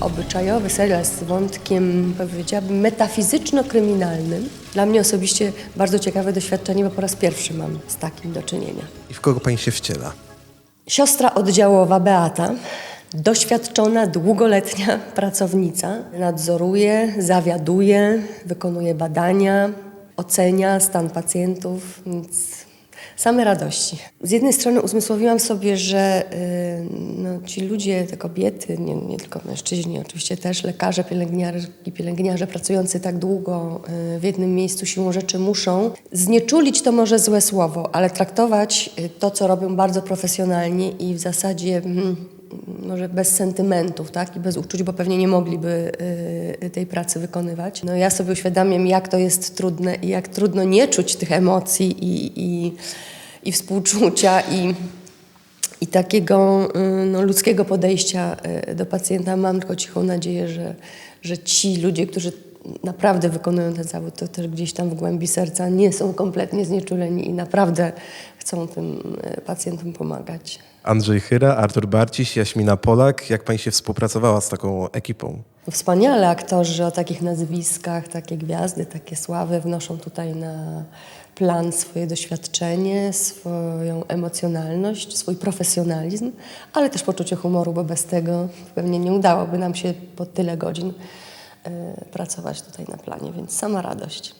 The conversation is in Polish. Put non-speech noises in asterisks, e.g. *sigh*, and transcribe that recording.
obyczajowy serial z wątkiem, powiedziałabym, metafizyczno-kryminalnym. Dla mnie osobiście bardzo ciekawe doświadczenie, bo po raz pierwszy mam z takim do czynienia. I w kogo pani się wciela? Siostra oddziałowa Beata, doświadczona, długoletnia *laughs* pracownica, nadzoruje, zawiaduje, wykonuje badania, ocenia stan pacjentów, więc same radości. Z jednej strony uzmysłowiłam sobie, że y, no, ci ludzie, te kobiety, nie, nie tylko mężczyźni, oczywiście też lekarze, pielęgniarki, pielęgniarze pracujący tak długo y, w jednym miejscu siłą rzeczy muszą znieczulić to może złe słowo, ale traktować y, to, co robią bardzo profesjonalnie i w zasadzie mm, może bez sentymentów, tak? I bez uczuć, bo pewnie nie mogliby y, tej pracy wykonywać. No ja sobie uświadamiam, jak to jest trudne i jak trudno nie czuć tych emocji i, i, i współczucia i, i takiego y, no, ludzkiego podejścia y, do pacjenta. Mam tylko cichą nadzieję, że, że ci ludzie, którzy naprawdę wykonują ten zawód, to też gdzieś tam w głębi serca nie są kompletnie znieczuleni i naprawdę chcą tym y, pacjentom pomagać. Andrzej Chyra, Artur Barciś, Jaśmina Polak. Jak pani się współpracowała z taką ekipą? Wspaniale aktorzy o takich nazwiskach, takie gwiazdy, takie sławy wnoszą tutaj na plan swoje doświadczenie, swoją emocjonalność, swój profesjonalizm, ale też poczucie humoru, bo bez tego pewnie nie udałoby nam się po tyle godzin e, pracować tutaj na planie, więc sama radość.